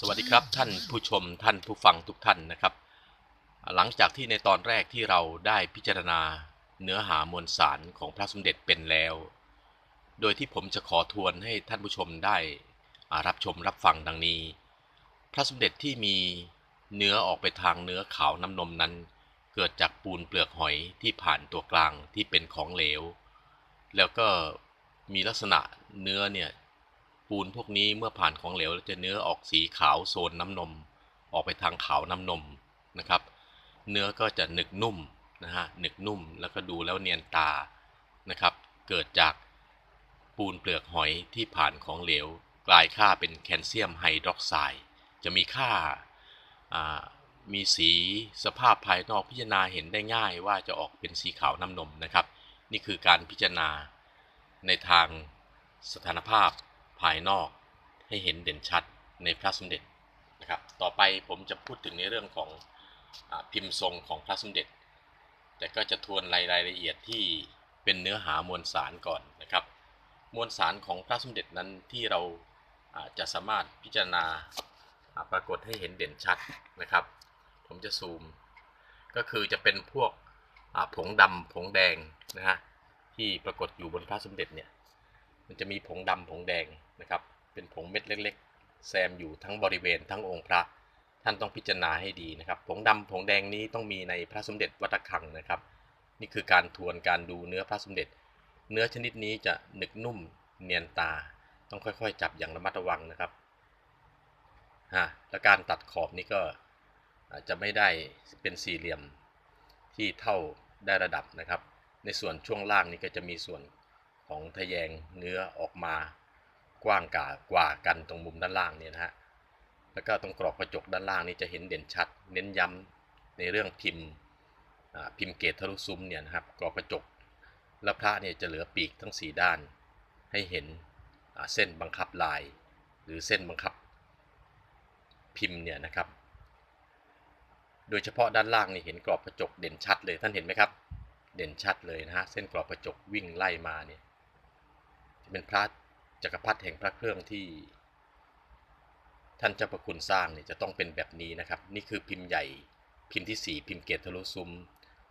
สวัสดีครับท่านผู้ชมท่านผู้ฟังทุกท่านนะครับ หลังจากที่ในตอนแรกที่เราได้พิจารณาเนื้อหามวลสารของพระสมเด็จเป็นแล้ว โดยที่ผมจะขอทวนให้ท่านผู้ชมได้รับชมรับฟังดังนี้ พระสมเด็จที่มีเนื้อออกไปทางเนื้อขาวน้ำนมนั้น เกิดจากปูนเปลือกหอยที่ผ่านตัวกลางที่เป็นของเหลว แล้วก็มีลักษณะเนื้อเนี่ย ปูนพวกนี้เมื่อผ่านของเหลวจะเนื้อออกสีขาวโซนน้ำนม ออกไปทางขาวน้ำนมนะครับ เนื้อก็จะหนึกนุ่มนะฮะหนึกนุ่มแล้วก็ดูแล้วเนียนตานะครับ เกิดจากปูนเปลือกหอยที่ผ่านของเหลว กลายค่าเป็นแคลเซียมไฮดรอกไซด์จะมีค่าอ่ามีสีสภาพภายนอกพิจารณาเห็นได้ง่ายว่าจะออกเป็นสีขาวน้ำนมนะครับ นี่คือการพิจารณาในทางสถานภาพ ภายนอกให้เห็นเด่นชัดในพระสมเด็จนะครับ ต่อไปผมจะพูดถึงในเรื่องของอพิมพ์ทรงของพระสมเด็จ แต่ก็จะทวนรายรายละเอียดที่เป็นเนื้อหามวลสารก่อนนะครับ มวลสารของพระสมเด็จนั้นที่เราจะสามารถพิจารณาปรากฏให้เห็นเด่นชัดนะครับ ผมจะซูม ก็คือจะเป็นพวกผงดำผงแดงนะฮะที่ปรากฏอยู่บนพระสมเด็จเนี่ยมันจะมีผงดำผงแดง นะครับ เป็นผงเม็ดเล็ก ๆ แซมอยู่ทั้งบริเวณทั้งองค์พระ ท่านต้องพิจารณาให้ดีนะครับ ผงดำผงแดงนี้ต้องมีในพระสมเด็จวัดระฆังนะครับ นี่คือการทวนการดูเนื้อพระสมเด็จ เนื้อชนิดนี้จะหนึกนุ่มเนียนตา ต้องค่อยๆ จับอย่างระมัดระวังนะครับฮะและการตัดขอบนี่ก็จจะไม่ได้เป็นสี่เหลี่ยมที่เท่าได้ระดับนะครับ ในส่วนช่วงล่างนี่ก็จะมีส่วนของทะแยงเนื้อออกมา กว้างกากว่ากันตรงมุมด้านล่างเนี่ยนะฮะแล้วก็ตรงกรอบกระจกด้านล่างนี่จะเห็นเด่นชัด เน้นย้ำในเรื่องพิมพ์พิมพ์เกตทะลุซุ้มเนี่ยนะครับกรอบกระจกและพระเนี่ยจะเหลือปีกทั้ง 4 ด้าน ให้เห็นเส้นบังคับลาย หรือเส้นบังคับพิมพ์เนี่ยนะครับ โดยเฉพาะด้านล่างนี่เห็นกรอบกระจกเด่นชัดเลยท่านเห็นไหมครับ เด่นชัดเลยนะฮะเส้นกรอบกระจกวิ่งไล่มาเนี่ยจะเป็นพระ จักรพรรดิแห่งพระเครื่องที่ ท่านเจ้าประคุณสร้างเนี่ยจะต้องเป็นแบบนี้นะครับ นี่คือพิมพ์ใหญ่พิมพ์ที่ 4 พิมพ์เกตทะลุซุ้ม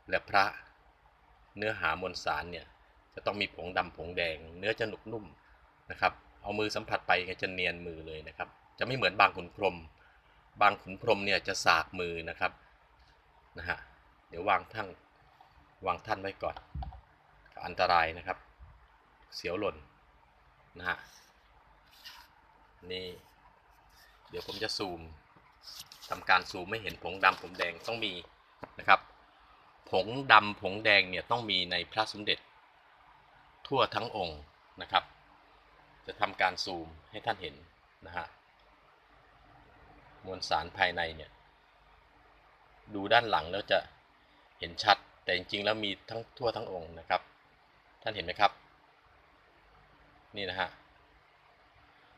และพระเนื้อหามวลสารเนี่ยจะต้องมีผงดำผงแดง เนื้อจะหนุกนุ่มนะครับ เอามือสัมผัสไปก็จะเนียนมือเลยนะครับ จะไม่เหมือนบางขุนพรหมบางขุนพรหมเนี่ยจะสากมือนะครับนะฮะเดี๋ยววางทั้งวางท่านไว้ก่อน อันตรายนะครับ เสียวหล่น นะฮะนี่เดี๋ยวผมจะซูมทำการซูมไม่เห็นผงดำผงแดงต้องมีนะครับ ผงดำผงแดงเนี่ยต้องมีในพระสมเด็จ ทั่วทั้งองค์นะครับ จะทำการซูมให้ท่านเห็นนะฮะมวลสารภายในเนี่ยดูด้านหลังแล้วจะเห็นชัดแต่จริงๆแล้วมีทั้งทั่วทั้งองค์นะครับ ท่านเห็นไหมครับ นี่นะฮะ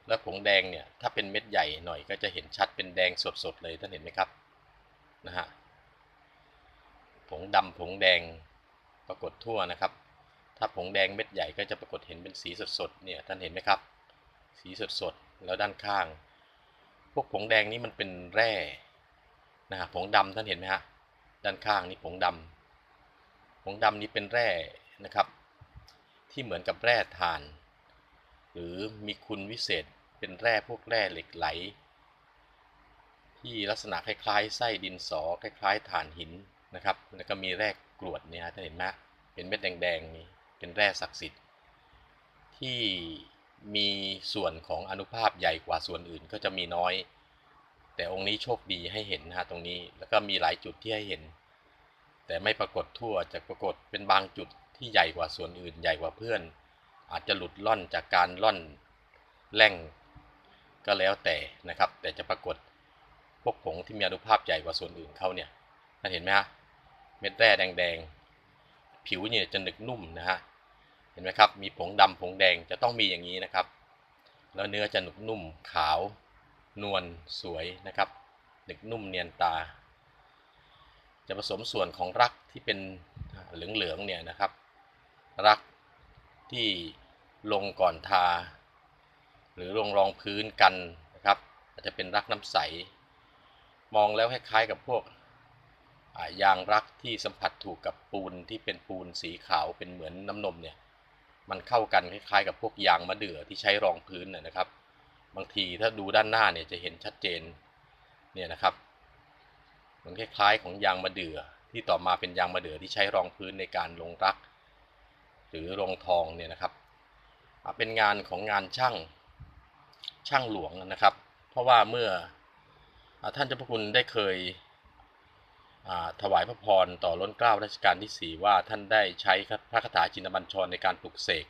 แล้วผงแดงเนี่ยถ้าเป็นเม็ดใหญ่หน่อยก็จะเห็นชัดเป็นแดงสดๆเลยท่านเห็นไหมครับนะฮะผงดำผงแดงปรากฏทั่วนะครับ ถ้าผงแดงเม็ดใหญ่ก็จะปรากฏเห็นเป็นสีสดๆเนี่ยท่านเห็นไหมครับ สีสดๆแล้วด้านข้าง พวกผงแดงนี่มันเป็นแร่นะฮะผงดำท่านเห็นไหมฮะด้านข้างนี่ผงดำผงดำนี้เป็นแร่นะครับ ที่เหมือนกับแร่ถ่าน หรือมีคุณวิเศษเป็นแร่พวกแร่เหล็กไหล ที่ลักษณะคล้ายๆ ไส้ดินสอคล้ายๆถ่านหินนะครับ แล้วก็มีแร่กรวดเนี่ยท่านเห็นไหมเป็นเม็ดแดงๆนี่เป็นแร่ศักดิ์สิทธิ์ ที่มีส่วนของอนุภาพใหญ่กว่าส่วนอื่นก็จะมีน้อย แต่องค์นี้โชคดีให้เห็นนะฮะตรงนี้แล้วก็มีหลายจุดที่ให้เห็น แต่ไม่ปรากฏทั่วจะปรากฏเป็นบางจุดที่ใหญ่กว่าส่วนอื่น ใหญ่กว่าเพื่อน อาจจะหลุดล่อนจากการล่อนแร่งก็แล้วแต่นะครับ แต่จะปรากฏพวกผงที่มีอนุภาพใหญ่กว่าส่วนอื่นเขาเนี่ยท่านเห็นไหมฮะเม็ดแร่แดงๆ ผิวเนี่ยจะหนึกนุ่มนะฮะเห็นไหมครับมีผงดำผงแดงจะต้องมีอย่างนี้นะครับ แล้วเนื้อจะหนุกนุ่มขาวนวลสวยนะครับหนึกนุ่มเนียนตา จะผสมส่วนของรักที่เป็นเหลืองๆเนี่ยนะครับ รัก ที่ลงก่อนทา หรือลงรองพื้นกันนะครับ อาจจะเป็นรักน้ำใส มองแล้วคล้ายๆกับพวกยางรักที่สัมผัสถูกกับปูนที่เป็นปูนสีขาวเป็นเหมือนน้ำนมเนี่ยมันเข้ากันคล้ายๆกับพวกยางมะเดื่อที่ใช้รองพื้นนะนะครับ บางทีถ้าดูด้านหน้าเนี่ยจะเห็นชัดเจนเนี่ยนะครับ มันคล้ายๆของยางมะเดื่อที่ต่อมาเป็นยางมะเดื่อที่ใช้รองพื้นในการลงรัก หรือรองทองเนี่ยนะครับเป็นงานของงานช่างช่างหลวงนะครับ เพราะว่าเมื่ออท่านเจ้าพระคุณได้เคยถวายพระพรต่อล้นเกล้ารัชกาลที่ 4 ว่าท่านได้ใช้พระคาถาจินบัญชรในการปลุกเสก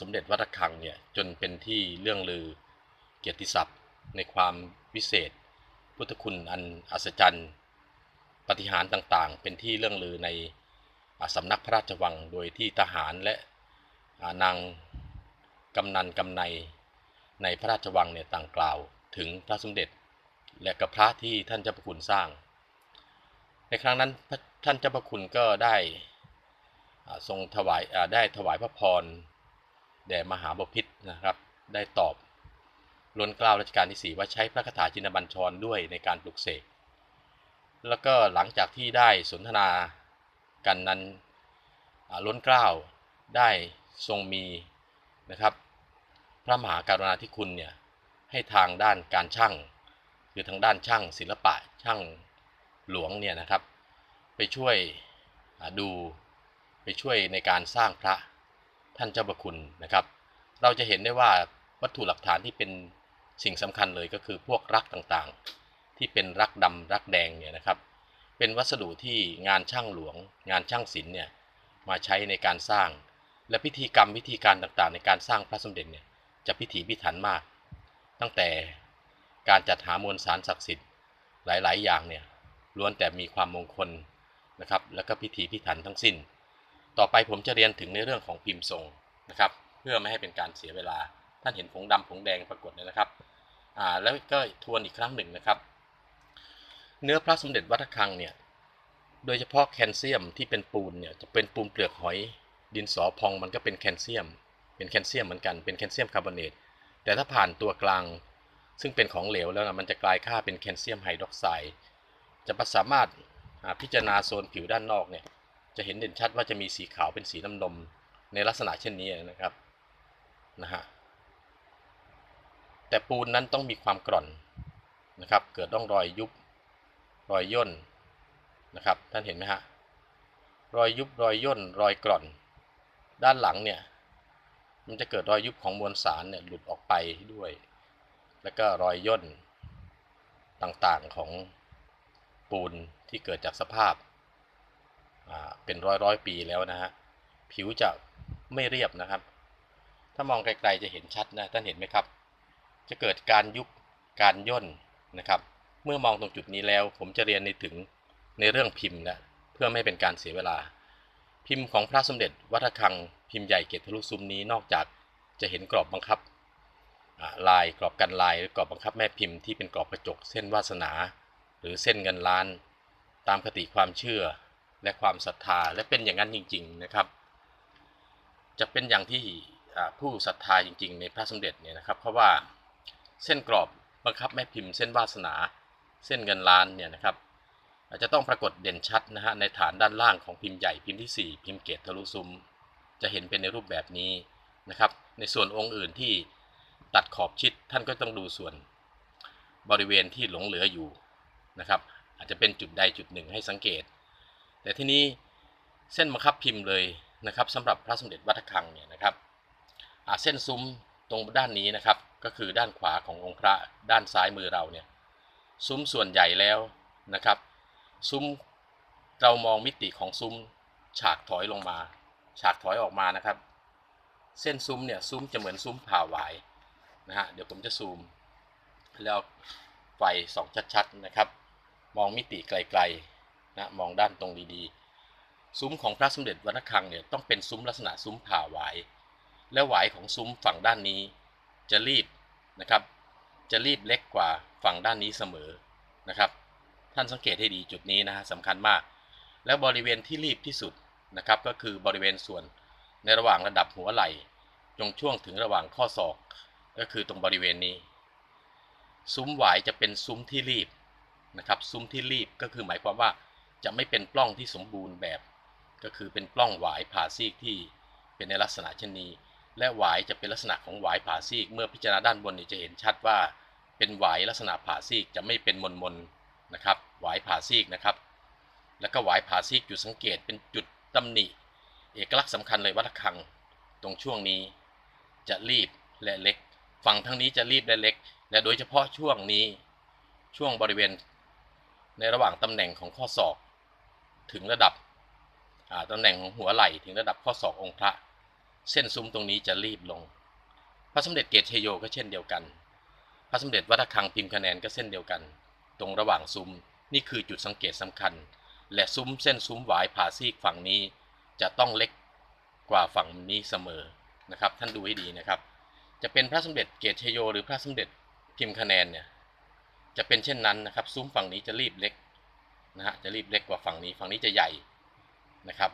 สมเด็จวัดระฆังเนี่ยจนเป็นที่เรื่องลือเกียรติศัพท์ในความวิเศษ พุทธคุณอันอัศจรรย์ปฏิหารต่างๆ เป็นที่เรื่องลือใน สำนักพระราชวังโดยที่ทหารและนางกำนันกำในในพระราชวังเนี่ยต่างกล่าวถึงพระสมเด็จ และกับพระที่ท่านเจ้าพระคุณสร้าง ในครั้งนั้นท่านเจ้าพระคุณก็ได้ทรงถวายได้ถวายพระพรแด่มหาบพิตรนะครับ ได้ตอบล้นเกล้ารัชกาลที่ 4 ว่าใช้พระคาถาจินบัญชรด้วยในการปลุกเสกแล้วก็หลังจากที่ได้สนทนา กันนั้นล้นเกล้าได้ทรงมีนะครับ พระมหาการุณาธิคุณเนี่ยให้ทางด้านการช่าง คือทางด้านช่างศิลปะช่างหลวงเนี่ยนะครับ ไปช่วยดูไปช่วยในการสร้างพระท่านเจ้าประคุณนะครับ เราจะเห็นได้ว่าวัตถุหลักฐานที่เป็นสิ่งสำคัญเลยก็คือพวกรักต่างๆ ที่เป็นรักดำรักแดงเนี่ยนะครับ เป็นวัสดุที่งานช่างหลวง งานช่างศิลป์เนี่ยมาใช้ในการสร้าง และพิธีกรรมวิธีการต่างๆ ในการสร้างพระสมเด็จเนี่ยจะพิถีพิถันมาก ตั้งแต่การจัดหามวลสารศักดิ์สิทธิ์หลายๆ อย่างเนี่ยล้วนแต่มีความมงคลนะครับแล้วก็พิถีพิถันทั้งสิ้น ต่อไปผมจะเรียนถึงในเรื่องของพิมพ์ทรงนะครับเพื่อไม่ให้เป็นการเสียเวลา ท่านเห็นผงดำผงแดงปรากฏเนี่ยนะครับอ่าแล้วก็ทวนอีกครั้งหนึ่งนะครับ เนื้อพระสมเด็จวัดระฆังเนี่ยโดยเฉพาะแคลเซียมที่เป็นปูนเนี่ยจะเป็นปูนเปลือกหอย ดินสอพองมันก็เป็นแคลเซียม เป็นแคลเซียมเหมือนกันเป็นแคลเซียมคาร์บอเนตแต่ถ้าผ่านตัวกลาง ซึ่งเป็นของเหลวแล้วนะมันจะกลายค่าเป็นแคลเซียมไฮดรอกไซด์จะสามารถพิจารณาโซนผิวด้านนอกเนี่ยจะเห็นเด่นชัดว่าจะมีสีขาวเป็นสีน้ำนมในลักษณะเช่นนี้นะครับนะฮะแต่ปูนนั้นต้องมีความกร่อนนะครับ เกิดร่องรอยยุบ รอยย่นนะครับ ท่านเห็นไหมฮะรอยยุบรอยย่นรอยกร่อน ด้านหลังเนี่ยมันจะเกิดรอยยุบของมวลสารเนี่ยหลุดออกไปด้วย แล้วก็รอยย่นต่างๆของปูนที่เกิดจากสภาพเป็นร้อยร้อยปีแล้วนะฮะผิวจะไม่เรียบนะครับ ถ้ามองไกลๆจะเห็นชัดนะท่านเห็นไหมครับ จะเกิดการยุบการย่นนะครับ เมื่อมองตรงจุดนี้แล้ว ผมจะเรียนในถึงในเรื่องพิมพ์นะเพื่อไม่เป็นการเสียเวลา พิมพ์ของพระสมเด็จวัดระฆังพิมพ์ใหญ่เกตทะลุซุ้มนี้นอกจากจะเห็นกรอบบังคับลายกรอบกันลายหรือกรอบบังคับแม่พิมพ์ที่เป็นกรอบกระจกเส้นวาสนา หรือเส้นเงินล้าน ตามคติความเชื่อและความศรัทธาและเป็นอย่างนั้นจริง ๆนะครับ จะเป็นอย่างที่ผู้ศรัทธาจริง ๆ ในพระสมเด็จเนี่ยนะครับ เพราะว่าเส้นกรอบบังคับแม่พิมพ์เส้นวาสนา เส้นเงินล้านเนี่ยนะครับอาจจะต้องปรากฏเด่นชัดนะฮะในฐานด้านล่างของพิมพ์ใหญ่พิมพ์ที่ 4 พิมพ์เกตทะลุซุ้มจะเห็นเป็นในรูปแบบนี้นะครับในส่วนองค์อื่นที่ตัดขอบชิดท่านก็ต้องดูส่วนบริเวณที่หลงเหลืออยู่นะครับอาจจะเป็นจุดใดจุดหนึ่งให้สังเกต แต่ที่นี้เส้นบังคับพิมพ์เลยนะครับสำหรับพระสมเด็จวัดระฆังเนี่ยนะครับเส้นซุ้มตรงด้านนี้นะครับก็คือด้านขวาขององค์พระด้านซ้ายมือเราเนี่ย ซุ้มส่วนใหญ่แล้วนะครับ ซุ้มเรามองมิติของซุ้มฉากถอยลงมา ฉากถอยออกมานะครับ เส้นซุ้มเนี่ยซุ้มจะเหมือนซุ้มผ่าหวายนะฮะเดี๋ยวผมจะซูม แล้วไฟส่องชัดๆนะครับ มองมิติไกลๆนะมองด้านตรงดีๆ ซุ้มของพระสมเด็จวัดระฆังเนี่ยต้องเป็นซุ้มลักษณะซุ้มผ่าหวาย และหวายของซุ้มฝั่งด้านนี้ จะรีบนะครับ จะรีบเล็กกว่า ฝั่งด้านนี้เสมอนะครับ ท่านสังเกตให้ดีจุดนี้นะฮะสำคัญมาก แล้วบริเวณที่รีบที่สุดนะครับ ก็คือบริเวณส่วนในระหว่างระดับหัวไหล่ตรงช่วงถึงระหว่างข้อศอก ก็คือตรงบริเวณนี้ ซุ้มหวายจะเป็นซุ้มที่รีบนะครับ ซุ้มที่รีบก็คือหมายความว่าจะไม่เป็นปล้องที่สมบูรณ์แบบ ก็คือเป็นปล้องหวายผ่าซีกที่เป็นในลักษณะเช่นนี้ และหวายจะเป็นลักษณะของหวายผ่าซีก เมื่อพิจารณาด้านบนนี่จะเห็นชัดว่า เป็นหวายลักษณะผ่าซีกจะไม่เป็นมนมนๆนะครับหวายผ่าซีกนะครับ แล้วก็หวายผ่าซีกจุดสังเกตเป็นจุดตำหนิ เอกลักษณ์สำคัญเลยวัดระฆัง ตรงช่วงนี้จะรีบและเล็ก ฝั่งทั้งนี้จะรีบและเล็ก และโดยเฉพาะช่วงนี้ช่วงบริเวณ ในระหว่างตำแหน่งของข้อศอก ถึงระดับอ่าตำแหน่งของหัวไหล่ถึงระดับข้อศอกองค์พระ เส้นซุ้มตรงนี้จะรีบลง พระสมเด็จเกตชโยก็เช่นเดียวกัน พระสมเด็จวัดระฆังพิมพ์คะแนนก็เส้นเดียวกัน ตรงระหว่างซุ้มนี่คือจุดสังเกตสำคัญ และซุ้มเส้นซุ้มหวายผ่าซีกฝั่งนี้ จะต้องเล็กกว่าฝั่งนี้เสมอนะครับ ท่านดูให้ดีนะครับ จะเป็นพระสมเด็จเกตชโย หรือพระสมเด็จพิมพ์คะแนนเนี่ยจะเป็นเช่นนั้นนะครับ ซุ้มฝั่งนี้จะรีบเล็กนะฮะจะรีบเล็กกว่าฝั่งนี้ฝั่งนี้จะใหญ่นะครับ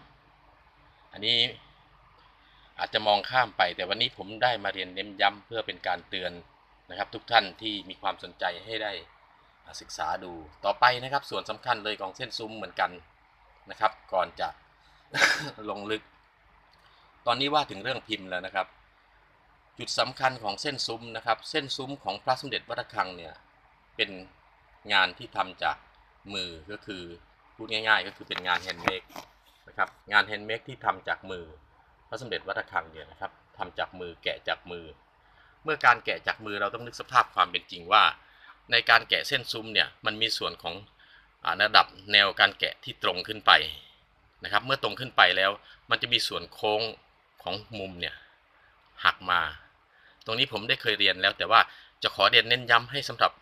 อันนี้อาจจะมองข้ามไปแต่วันนี้ผมได้มาเรียนเน้นย้ำเพื่อเป็นการเตือน นะครับทุกท่านที่มีความสนใจให้ได้ศึกษาดูต่อไปนะครับ ส่วนสำคัญเลยของเส้นซุ้มเหมือนกันนะครับ ก่อนจะลงลึก ตอนนี้ว่าถึงเรื่องพิมพ์แล้วนะครับ จุดสำคัญของเส้นซุ้มนะครับ เส้นซุ้มของพระสมเด็จวัดระฆังเนี่ยเป็นงานที่ทำจากมือก็คือพูดง่าย ๆ ก็คือเป็นงานแฮนด์เมดนะครับงานแฮนด์เมดที่ทำจากมือ พระสมเด็จวัดระฆังเนี่ยนะครับทำจากมือแกะจากมือ เมื่อการแกะจากมือเราต้องนึกสภาพความเป็นจริงว่า ในการแกะเส้นซุ้มเนี่ยมันมีส่วนของอระดับแนวการแกะที่ตรงขึ้นไปนะครับ เมื่อตรงขึ้นไปแล้ว มันจะมีส่วนโค้งของมุมเนี่ยหักมา ตรงนี้ผมได้เคยเรียนแล้ว แต่ว่าจะขอเรียนเน้นย้ำให้สำหรับ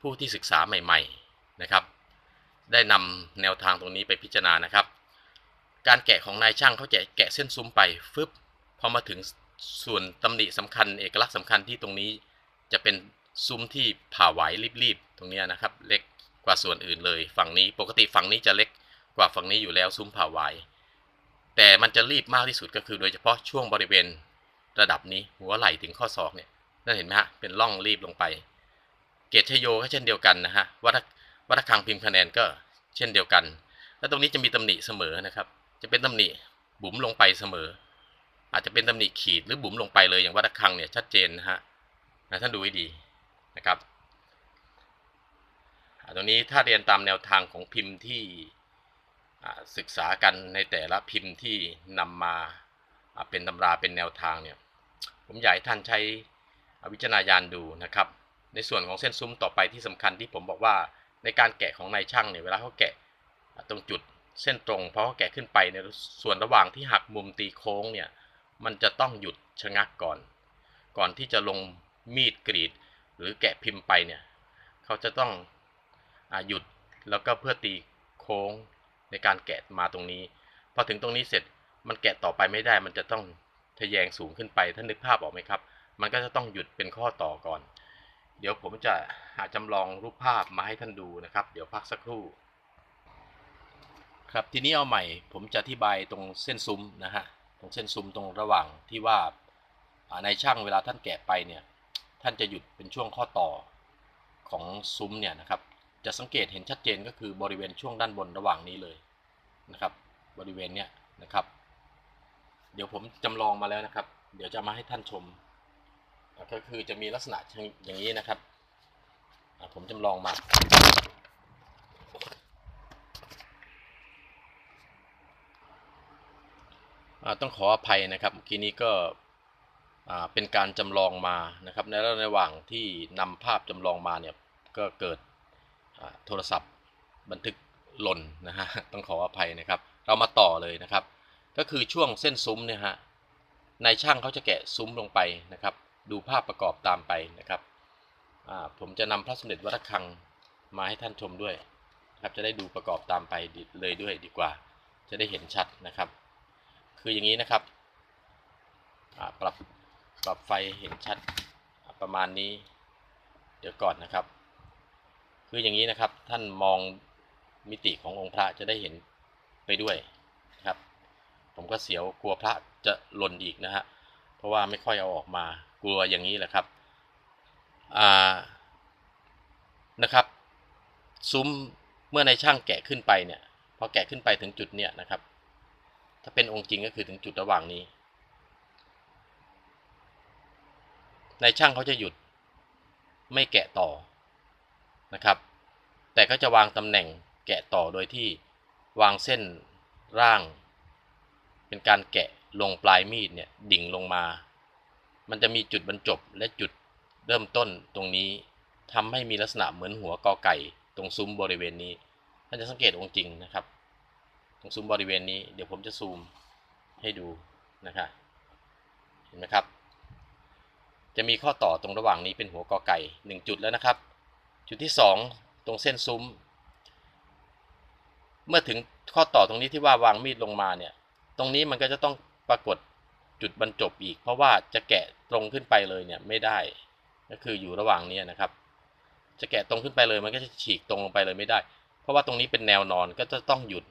ผู้ที่ศึกษาใหม่ ๆนะครับ ได้นำแนวทางตรงนี้ไปพิจารณานะครับ การแกะของนายช่างเขาจะแกะเส้นซุ้มไปฟึบพอมาถึง ส่วนตำหนิสำคัญเอกลักษณ์สำคัญที่ตรงนี้จะเป็นซุ้มที่ผ่าไหวรีบๆ ตรงนี้นะครับ เล็กกว่าส่วนอื่นเลย ฝั่งนี้ปกติฝั่งนี้จะเล็กกว่าฝั่งนี้อยู่แล้วซุ้มผ่าไหวแต่มันจะรีบมากที่สุดก็คือโดยเฉพาะช่วงบริเวณระดับนี้หัวไหล่ถึงข้อศอกเนี่ยนั่นเห็นไหมฮะเป็นร่องรีบลงไป เกตชโยก็เช่นเดียวกันนะฮะวัดวัดคังพิมพ์คะแนนก็เช่นเดียวกัน แล้วตรงนี้จะมีตำหนิเสมอนะครับ จะเป็นตำหนิบุ๋มลงไปเสมอ อาจจะเป็นตำหนิขีดหรือบุ๋มลงไปเลยอย่างวัดคังเนี่ยชัดเจนนะฮะท่านดูให้ดีนะครับตรงนี้ถ้าเรียนตามแนวทางของพิมพ์ที่ศึกษากันในแต่ละพิมพ์ที่นำมาเป็นตำราเป็นแนวทางเนี่ยผมอยากให้ท่านใช้วิจารณญาณดูนะครับ ในส่วนของเส้นซุ้มต่อไปที่สำคัญที่ผมบอกว่าในการแกะของนายช่างเนี่ยเวลาเขาแกะตรงจุดเส้นตรงเพราะเขาแกะขึ้นไปในส่วนระหว่างที่หักมุมตีโค้งเนี่ย มันจะต้องหยุดชะงักก่อน ก่อนที่จะลงมีดกรีด หรือแกะพิมพ์ไปเนี่ย เขาจะต้องอหยุดแล้วก็เพื่อตีโค้งในการแกะมาตรงนี้ พอถึงตรงนี้เสร็จมันแกะต่อไปไม่ได้ มันจะต้องทะแยงสูงขึ้นไปท่านนึกภาพออกไหมครับ มันก็จะต้องหยุดเป็นข้อต่อก่อน เดี๋ยวผมจะหาจำลองรูปภาพมาให้ท่านดูนะครับ เดี๋ยวพักสักครู่ครับทีนี้เอาใหม่ผมจะอธิบายตรงเส้นซุ้มนะฮะ ตรงเส้นซุ้มตรงระหว่างที่ว่าในช่างเวลาท่านแกะไปเนี่ยท่านจะหยุดเป็นช่วงข้อต่อของซุ้มเนี่ยนะครับ จะสังเกตเห็นชัดเจนก็คือบริเวณช่วงด้านบนระหว่างนี้เลยนะครับ บริเวณเนี้ยนะครับ เดี๋ยวผมจำลองมาแล้วนะครับ เดี๋ยวจะมาให้ท่านชมก็คือจะมีลักษณะอย่างนี้นะครับผมจำลองมา ต้องขออภัยนะครับเมื่อกี้นี้ก็เป็นการจำลองมานะครับในระหว่างที่นำภาพจำลองมาเนี่ยก็เกิดโทรศัพท์บันทึกหล่นนะฮะต้องขออภัยนะครับ เรามาต่อเลยนะครับ ก็คือช่วงเส้นซุ้มเนี่ยฮะนายช่างเขาจะแกะซุ้มลงไปนะครับ ดูภาพประกอบตามไปนะครับผมจะนำพระสมเด็จวัดระฆังมาให้ท่านชมด้วยครับจะได้ดูประกอบตามไปเลยด้วยดีกว่า จะได้เห็นชัดนะครับ คืออย่างนี้นะครับปรับปรับไฟเห็นชัดประมาณนี้ เดี๋ยวก่อนนะครับ คืออย่างนี้นะครับท่านมองมิติขององค์พระจะได้เห็นไปด้วยครับ ผมก็เสียวกลัวพระจะหล่นอีกนะฮะเพราะว่าไม่ค่อยเอาออกมากลัวอย่างนี้แหละครับนะครับซุ้มเมื่อในช่างแกะขึ้นไปเนี่ยพอแกะขึ้นไปถึงจุดเนี่ยนะครับ ถ้าเป็นองค์จริงก็คือถึงจุดระหว่างนี้ ในช่างเขาจะหยุดไม่แกะต่อนะครับ แต่ก็จะวางตำแหน่งแกะต่อโดยที่วางเส้นร่าง เป็นการแกะลงปลายมีดเนี่ยดิ่งลงมา มันจะมีจุดบรรจบและจุดเริ่มต้นตรงนี้ทำให้มีลักษณะเหมือนหัวกอไก่ตรงซุ้มบริเวณนี้ท่านจะสังเกตองค์จริงนะครับ รงซุ้มบริเวณนี้เดี๋ยวผมจะซูมให้ดูนะครับเห็นไหมครับ จะมีข้อต่อตรงระหว่างนี้เป็นหัวกอไก่หนึ่งจุดแล้วนะครับ จุดที่สองตรงเส้นซุ้ม เมื่อถึงข้อต่อตรงนี้ที่ว่าวางมีดลงมาเนี่ย ตรงนี้มันก็จะต้องปรากฏจุดบรรจบอีก เพราะว่าจะแกะตรงขึ้นไปเลยเนี่ยไม่ได้ ก็คืออยู่ระหว่างนี้นะครับ จะแกะตรงขึ้นไปเลยมันก็จะฉีกตรงลงไปเลยไม่ได้ เพราะว่าตรงนี้เป็นแนวนอนก็จะต้องหยุด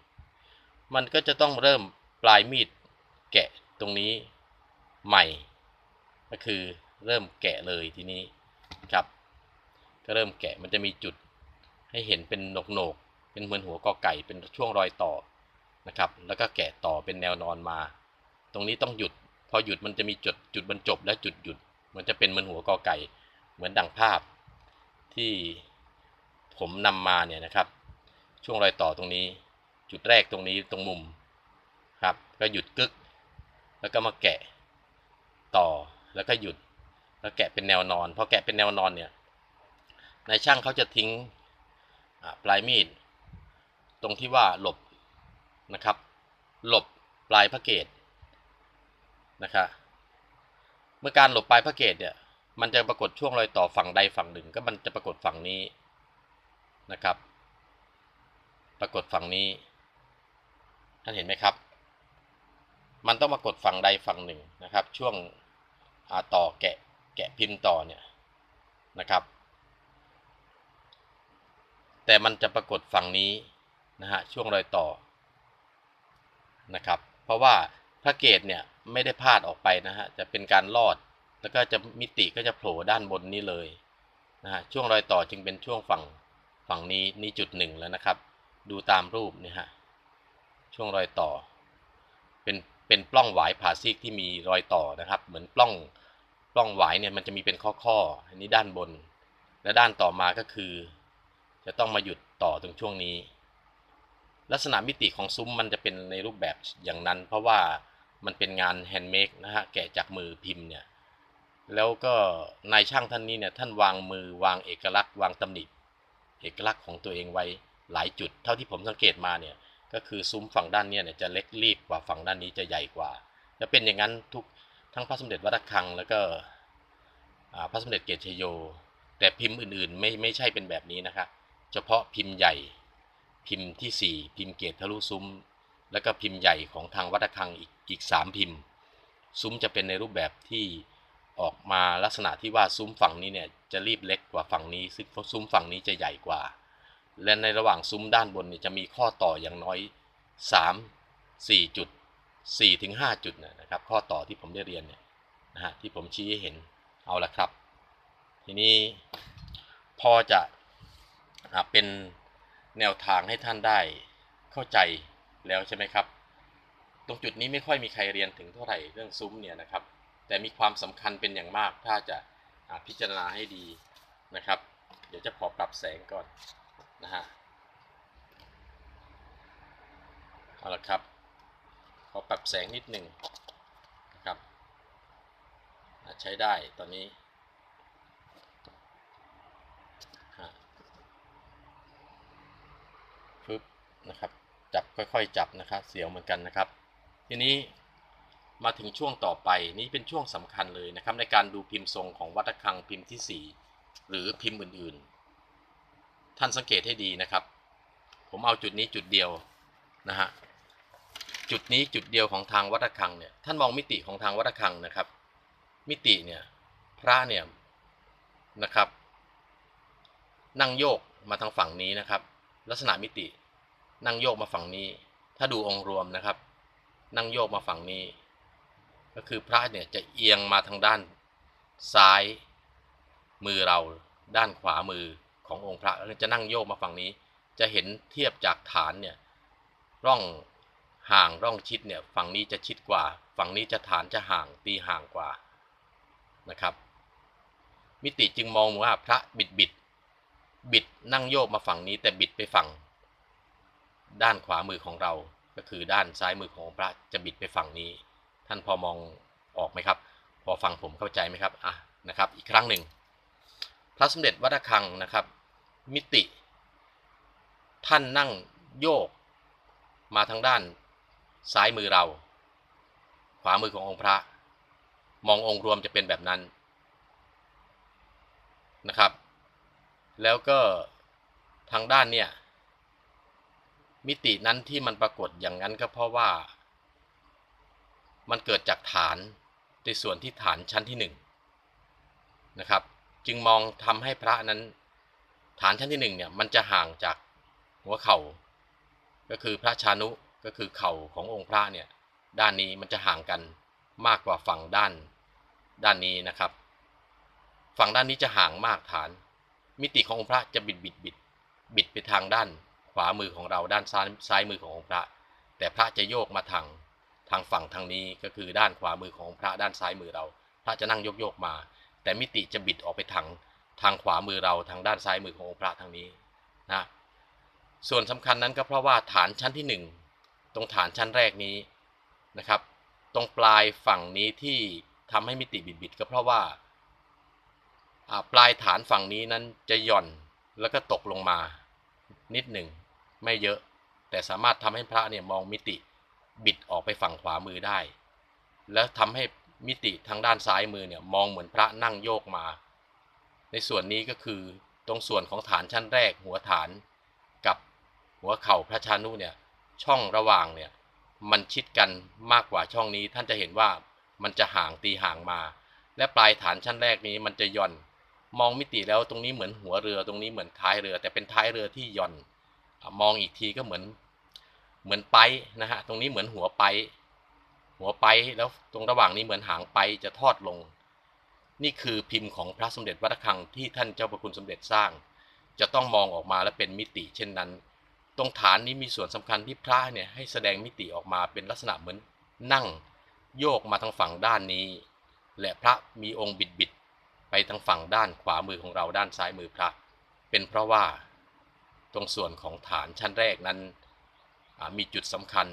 มันก็จะต้องเริ่มปลายมีดแกะตรงนี้ใหม่ ก็คือเริ่มแกะเลยทีนี้ครับก็เริ่มแกะมันจะมีจุดให้เห็นเป็นหนกโหนกเป็นเหมือนหัวกอไก่เป็นช่วงรอยต่อนะครับ แล้วก็แกะต่อเป็นแนวนอนมา ตรงนี้ต้องหยุด พอหยุดมันจะมีจุดจุดบรรจบและจุดหยุด มันจะเป็นเหมือนหัวกอไก่ เหมือนดังภาพที่ผมนำมาเนี่ยนะครับ ช่วงรอยต่อตรงนี้ จุดแรกตรงนี้ตรงมุมครับ ก็หยุดกึก แล้วก็มาแกะต่อแล้วก็หยุด แล้วแกะเป็นแนวนอนพอแกะเป็นแนวนอนเนี่ยนายช่างเขาจะทิ้งปลายมีด ตรงที่ว่าหลบนะครับ หลบปลายพระเกตนะครับเมื่อการหลบปลายพระเกตเนี่ยมันจะปรากฏช่วงรอยต่อฝั่งใดฝั่งหนึ่ง ก็มันจะปรากฏฝั่งนี้นะครับ ปรากฏฝั่งนี้ ท่านเห็นไหมครับ มันต้องปรากฏฝั่งใดฝั่งหนึ่งนะครับ ช่วงต่อแกะแกะพิมพ์ต่อเนี่ยนะครับ แต่มันจะปรากฏฝั่งนี้นะฮะช่วงรอยต่อนะครับ เพราะว่าพระเกตเนี่ยไม่ได้พาดออกไปนะฮะจะเป็นการลอด แล้วก็จะมิติก็จะโผล่ด้านบนนี้เลยนะฮะช่วงรอยต่อจึงเป็นช่วงฝั่งฝั่งนี้นี่จุดหนึ่งแล้วนะครับ ดูตามรูปนี่ฮะ ช่วงรอยต่อ เป็นเป็นปล้องหวายผ่าซีกที่มีรอยต่อนะครับ เหมือนปล้องปล้องหวายเนี่ยมันจะมีเป็นข้อข้ออันนี้ด้านบน และด้านต่อมาก็คือ จะต้องมาหยุดต่อตรงช่วงนี้ ลักษณะมิติของซุ้มมันจะเป็นในรูปแบบอย่างนั้น เพราะว่ามันเป็นงานแฮนด์เมดนะฮะแกะจากมือพิมพ์เนี่ยแล้วก็นายช่างท่านนี้เนี่ยท่านวางมือวางเอกลักษณ์วางตำหนิเอกลักษณ์ของตัวเองไว้หลายจุด เท่าที่ผมสังเกตมาเนี่ย ก็คือซุ้มฝั่งด้านนี้เนี่ยจะเล็กรีบกว่าฝั่งด้านนี้จะใหญ่กว่า จะเป็นอย่างนั้นทุกทั้งพระสมเด็จวัดระฆังแล้วก็พระสมเด็จเกศชโย แต่พิมพ์อื่นๆไม่ไม่ใช่เป็นแบบนี้นะครับเฉพาะพิมพ์ใหญ่พิมพ์ที่ 4 พิมพ์เกศทะลุซุ้ม แล้วก็พิมพ์ใหญ่ของทางวัดระฆังอีกอีกสามพิมพ์ ซุ้มจะเป็นในรูปแบบที่ออกมาลักษณะที่ว่าซุ้มฝั่งนี้เนี่ยจะรีบเล็กกว่าฝั่งนี้ ซึ่งซุ้มฝั่งนี้จะใหญ่กว่า และในระหว่างซุ้มด้านบนเนี่ยจะมีข้อต่ออย่างน้อย 3 4 จุด 4 ถึง 5 จุดนะครับ ข้อต่อที่ผมได้เรียนเนี่ยนะฮะที่ผมชี้ให้เห็นเอาละครับ ทีนี้พอจะเป็นแนวทางให้ท่านได้เข้าใจแล้วใช่ไหมครับ ตรงจุดนี้ไม่ค่อยมีใครเรียนถึงเท่าไหร่เรื่องซุ้มเนี่ยนะครับ แต่มีความสำคัญเป็นอย่างมากถ้าจะพิจารณาให้ดีนะครับ เดี๋ยวจะขอปรับแสงก่อน นะฮะเอาละครับ ขอปรับแสงนิดหนึ่งนะครับใช้ได้ตอนนี้ปึ๊บนะครับ จับค่อยๆ จับนะครับ เสียวเหมือนกันนะครับ ทีนี้มาถึงช่วงต่อไปนี่เป็นช่วงสำคัญเลยนะครับ ในการดูพิมพ์ทรงของวัตคังพิมพ์ที่ 4 หรือพิมพ์อื่นๆ ท่านสังเกตให้ดีนะครับ ผมเอาจุดนี้จุดเดียวนะฮะจุดนี้จุดเดียวของทางวัตคังเนี่ยท่านมองมิติของทางวัตคังนะครับ มิติเนี่ยพระเนี่ยนะครับ นั่งโยกมาทางฝั่งนี้นะครับ ลักษณะมิตินั่งโยกมาฝั่งนี้ ถ้าดูองค์รวมนะครับ นั่งโยกมาฝั่งนี้ ก็คือพระเนี่ยจะเอียงมาทางด้านซ้ายมือเราด้านขวามือ ขององค์พระแล้วจะนั่งโยกมาฝั่งนี้ จะเห็นเทียบจากฐานเนี่ยร่องห่างร่องชิดเนี่ยฝั่งนี้จะชิดกว่า ฝั่งนี้จะฐานจะห่างตีห่างกว่านะครับ มิติจึงมองว่าพระบิดบิดบิดนั่งโยกมาฝั่งนี้แต่บิดไปฝั่ง ด้านขวามือของเรา ก็คือด้านซ้ายมือของพระจะบิดไปฝั่งนี้ ท่านพอมองออกไหมครับ พอฟังผมเข้าใจไหมครับอะนะครับ อีกครั้งหนึ่งพระสมเด็จวัดระฆังนะครับ มิติ ท่านนั่งโยก มาทางด้าน ซ้ายมือเรา ขวามือขององค์พระ มององค์รวมจะเป็นแบบนั้นนะครับ แล้วก็ทางด้านเนี่ย มิตินั้นที่มันปรากฏอย่างนั้นก็เพราะว่า มันเกิดจากฐานในส่วนที่ฐานชั้นที่หนึ่งนะครับ จึงมองทำให้พระนั้น ฐานชั้นที่หนึ่งเนี่ยมันจะห่างจากหัวเข่า ก็คือพระชานุก็คือเข่าขององค์พระเนี่ยด้านนี้มันจะห่างกันมากกว่าฝั่งด้านด้านนี้นะครับ ฝั่งด้านนี้จะห่างมากฐาน มิติขององค์พระจะบิดบิดบิดบิดไปทางด้านขวามือของเราด้านซ้ายซ้ายมือขององค์พระ แต่พระจะโยกมาทางทางฝั่งทางนี้ก็คือด้านขวามือขององค์พระด้านซ้ายมือเรา พระจะนั่งโยกโยกมา แต่มิติจะบิดออกไปทาง ทางขวามือเราทางด้านซ้ายมือขององค์พระทางนี้นะส่วนสำคัญนั้นก็เพราะว่าฐานชั้นที่ 1 ตรงฐานชั้นแรกนี้นะครับ ตรงปลายฝั่งนี้ที่ทำให้มิติบิดบิดก็เพราะว่าปลายฐานฝั่งนี้นั้นจะหย่อนแล้วก็ตกลงมานิดหนึ่งไม่เยอะ แต่สามารถทำให้พระเนี่ยมองมิติบิดออกไปฝั่งขวามือได้ แล้วทำให้มิติทางด้านซ้ายมือเนี่ยมองเหมือนพระนั่งโยกมา ในส่วนนี้ก็คือตรงส่วนของฐานชั้นแรกหัวฐานกับหัวเข่าพระชานุเนี่ยช่องระหว่างเนี่ยมันชิดกันมากกว่าช่องนี้ท่านจะเห็นว่ามันจะห่างตีห่างมา และปลายฐานชั้นแรกนี้มันจะย่อน มองมิติแล้วตรงนี้เหมือนหัวเรือตรงนี้เหมือนท้ายเรือ แต่เป็นท้ายเรือที่ย่อน มองอีกทีก็เหมือนเหมือนไปนะฮะตรงนี้เหมือนหัวไป หัวไปแล้วตรงระหว่างนี้เหมือนหางไปจะทอดลง นี่คือพิมพ์ของพระสมเด็จวัดระฆังที่ท่านเจ้าประคุณสมเด็จสร้าง จะต้องมองออกมาและเป็นมิติเช่นนั้น ตรงฐานนี้มีส่วนสำคัญที่พระเนี่ยให้แสดงมิติออกมาเป็นลักษณะเหมือนนั่งโยกมาทางฝั่งด้านนี้ และพระมีองค์บิดบิดไปทางฝั่งด้านขวามือของเราด้านซ้ายมือพระ เป็นเพราะว่า ตรงส่วนของฐานชั้นแรกนั้นมีจุดสำคัญ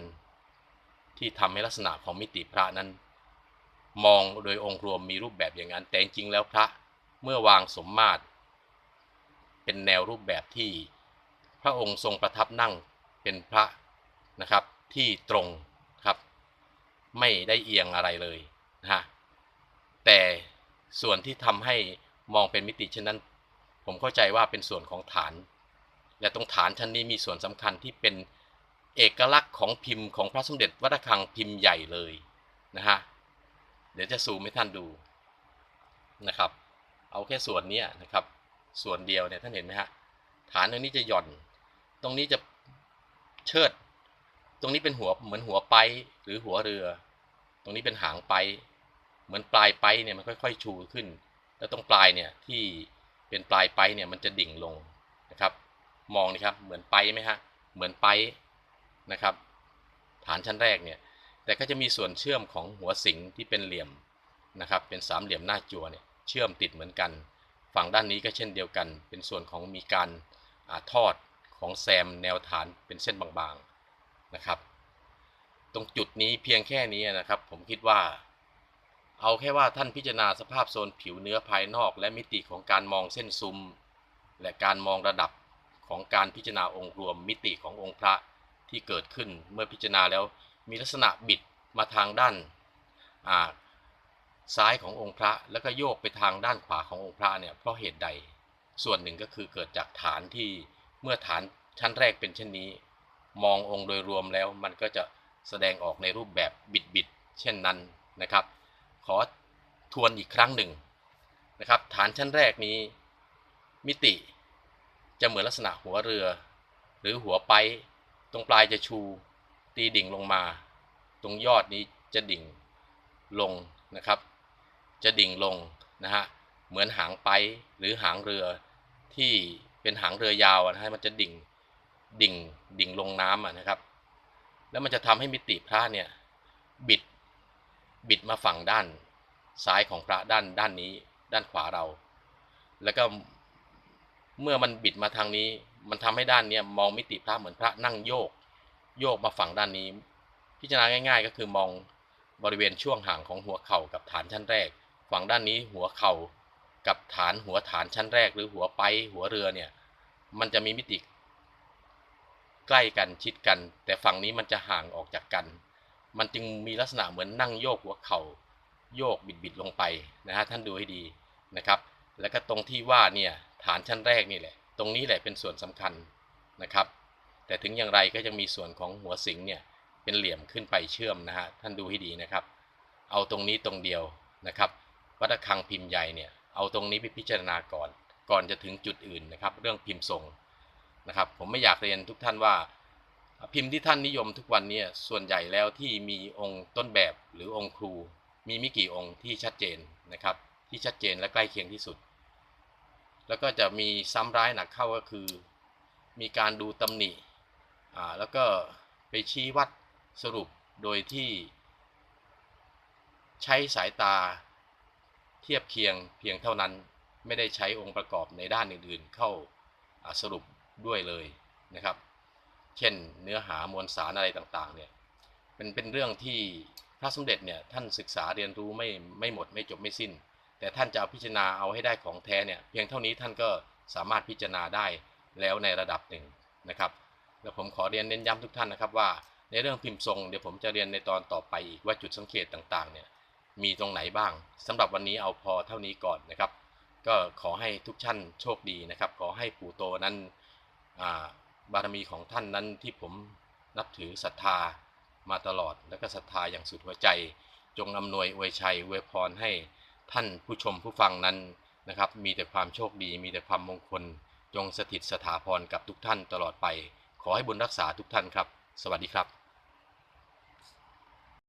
ที่ทำให้ลักษณะของมิติพระนั้น มองโดยองค์รวมมีรูปแบบอย่างนั้น แต่จริงแล้วพระเมื่อวางสมมาตร เป็นแนวรูปแบบที่พระองค์ทรงประทับนั่งเป็นพระนะครับที่ตรงครับ ไม่ได้เอียงอะไรเลยนะฮะแต่ส่วนที่ทำให้มองเป็นมิติเช่นนั้น ผมเข้าใจว่าเป็นส่วนของฐาน และตรงฐานชั้นนี้มีส่วนสำคัญที่เป็นเอกลักษณ์ของพิมพ์ของพระสมเด็จวัดระฆังพิมพ์ใหญ่เลยนะฮะ เดี๋ยวจะซูมให้ท่านดูนะครับ เอาแค่ส่วนนี้นะครับ ส่วนเดียวเนี่ยท่านเห็นไหมฮะฐานตรงนี้จะหย่อน ตรงนี้จะเชิด ตรงนี้เป็นหัวเหมือนหัวไปหรือหัวเรือ ตรงนี้เป็นหางไป เหมือนปลายไปเนี่ยมันค่อย ๆ ชูขึ้น แล้วตรงปลายเนี่ยที่เป็นปลายไปเนี่ยมันจะดิ่งลงนะครับ มองนะครับเหมือนไปไหมฮะเหมือนไปนะครับ ฐานชั้นแรกเนี่ย แต่ก็จะมีส่วนเชื่อมของหัวสิงที่เป็นเหลี่ยมนะครับเป็นสามเหลี่ยมหน้าจั่วเนี่ยเชื่อมติดเหมือนกัน ฝั่งด้านนี้ก็เช่นเดียวกัน เป็นส่วนของมีการทอดของแซมแนวฐานเป็นเส้นบางๆนะครับ ตรงจุดนี้เพียงแค่นี้นะครับ ผมคิดว่า เอาแค่ว่าท่านพิจารณาสภาพโซนผิวเนื้อภายนอก และมิติของการมองเส้นซุ้มและการมองระดับของการพิจารณาองค์รวมมิติขององค์พระที่เกิดขึ้นเมื่อพิจารณาแล้ว มีลักษณะบิดมาทางด้านซ้ายขององค์พระแล้วก็โยกไปทางด้านขวาขององค์พระเนี่ยเพราะเหตุใดส่วนหนึ่งก็คือเกิดจากฐานที่เมื่อฐานชั้นแรกเป็นเช่นนี้ มององค์โดยรวมแล้วมันก็จะแสดงออกในรูปแบบบิดๆเช่นนั้นนะครับ ขอทวนอีกครั้งหนึ่งนะครับ ฐานชั้นแรกนี้มิติจะเหมือนลักษณะหัวเรือ หรือหัวไปตรงปลายจะชู ตีดิ่งลงมา ตรงยอดนี้จะดิ่งลงนะครับ จะดิ่งลงนะฮะเหมือนหางไปหรือหางเรือที่เป็นหางเรือยาวนะฮะมันจะดิ่งดิ่งดิ่งลงน้ำนะครับ แล้วมันจะทำให้มิติพระเนี่ยบิดบิดมาฝั่งด้านซ้ายของพระด้านด้านนี้ ด้านขวาเรา แล้วก็เมื่อมันบิดมาทางนี้ มันทำให้ด้านเนี้ยมองมิติพระเหมือนพระนั่งโยก โยกมาฝั่งด้านนี้ พิจารณาง่าย ๆ ก็คือมองบริเวณช่วงห่างของหัวเข่ากับฐานชั้นแรก ฝั่งด้านนี้หัวเข่ากับฐานหัวฐานชั้นแรก หรือหัวไปหัวเรือเนี่ยมันจะมีมิติใกล้กันชิดกัน แต่ฝั่งนี้มันจะห่างออกจากกัน มันจึงมีลักษณะเหมือนนั่งโยกหัวเข่าโยกบิดบิดๆลงไปนะฮะท่านดูให้ดีนะครับ แล้วก็ตรงที่ว่าเนี่ยฐานชั้นแรกนี่แหละ ตรงนี้แหละเป็นส่วนสำคัญนะครับ แต่ถึงอย่างไรก็ยังมีส่วนของหัวสิงเนี่ยเป็นเหลี่ยมขึ้นไปเชื่อมนะฮะท่านดูให้ดีนะครับ เอาตรงนี้ตรงเดียวนะครับวัดระฆังพิมพ์ใหญ่เนี่ยเอาตรงนี้ไปพิจารณาก่อน ก่อนจะถึงจุดอื่นนะครับ เรื่องพิมพ์ทรงนะครับ ผมไม่อยากเรียนทุกท่านว่า พิมพ์ที่ท่านนิยมทุกวันนี้ส่วนใหญ่แล้วที่มีองค์ต้นแบบหรือองค์ครู มีไม่กี่องค์ที่ชัดเจนนะครับ ที่ชัดเจนและใกล้เคียงที่สุด แล้วก็จะมีซ้ำร้ายหนักเข้าก็คือ มีการดูตำหนิ แล้วก็ไปชี้วัดสรุปโดยที่ใช้สายตาเทียบเคียงเพียงเท่านั้นไม่ได้ใช้องค์ประกอบในด้านอื่นๆ เข้าสรุปด้วยเลยนะครับ เช่นเนื้อหามวลสารอะไรต่างๆเนี่ยเป็นเป็นเรื่องที่พระสมเด็จเนี่ยท่านศึกษาเรียนรู้ไม่ไม่หมดไม่จบไม่สิ้น แต่ท่านจะพิจารณาเอาให้ได้ของแท้เนี่ยเพียงเท่านี้ท่านก็สามารถพิจารณาได้แล้วในระดับหนึ่งนะครับ แล้วผมขอเรียนเน้นย้ำทุกท่านนะครับว่าในเรื่องพิมพ์ทรงเดี๋ยวผมจะเรียนในตอนต่อไปอีกว่าจุดสังเกตต่างๆเนี่ยมีตรงไหนบ้างสำหรับวันนี้เอาพอเท่านี้ก่อนนะครับ ก็ขอให้ทุกท่านโชคดีนะครับ ขอให้ปู่โตนั้นาบารมีของท่านนั้นที่ผมนับถือศรัทธามาตลอด แล้วก็ศรัทธาอย่างสุดหัวใจ จงอำนวยอวยชัยอวยพรให้ท่านผู้ชมผู้ฟังนั้นนะครับ มีแต่ความโชคดี มีแต่ความมงคล จงสถิตสถาพรกับทุกท่านตลอดไป ขอให้บุญรักษาทุกท่านครับ สวัสดีครับ